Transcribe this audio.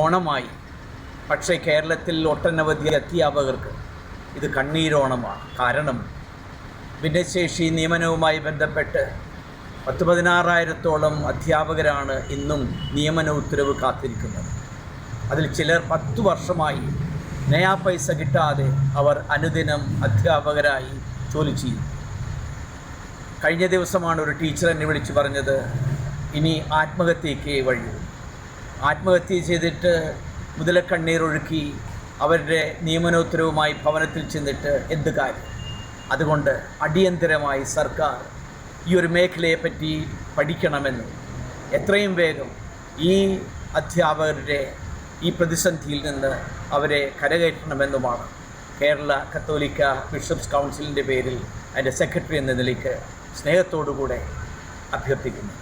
ഓണമായി. പക്ഷേ കേരളത്തിൽ ഒട്ടനവധി അധ്യാപകർക്ക് ഇത് കണ്ണീരോണമാണ് കാരണം ഭിന്നശേഷി നിയമനവുമായി ബന്ധപ്പെട്ട് പത്ത് പതിനാറായിരത്തോളം അധ്യാപകരാണ് ഇന്നും നിയമന ഉത്തരവ് കാത്തിരിക്കുന്നത്. അതിൽ ചിലർ പത്തു വർഷമായി നയാ പൈസ കിട്ടാതെ അവർ അനുദിനം അധ്യാപകരായി ജോലി ചെയ്യും കഴിഞ്ഞ ദിവസമാണ് ഒരു ടീച്ചർ എന്നെ വിളിച്ച് പറഞ്ഞത് ഇനി ആത്മഹത്യയ്ക്ക് വഴി ആത്മഹത്യ ചെയ്തിട്ട് മുതലക്കണ്ണീരൊഴുക്കി അവരുടെ നിയമനോത്തരവുമായി ഭവനത്തിൽ ചെന്നിട്ട് എന്ത് കാര്യം? അതുകൊണ്ട് അടിയന്തരമായി സർക്കാർ ഈ ഒരു മേഖലയെപ്പറ്റി പഠിക്കണമെന്ന് എത്രയും വേഗം ഈ അധ്യാപകരുടെ ഈ പ്രതിസന്ധിയിൽ നിന്ന് അവരെ കരകയറ്റണമെന്നുമാണ് കേരള കത്തോലിക്ക ബിഷപ്സ് കൗൺസിലിന്റെ പേരിൽ അതിന്റെ സെക്രട്ടറി എന്ന നിലയ്ക്ക് സ്നേഹത്തോടുകൂടെ അഭ്യർത്ഥിക്കുന്നു.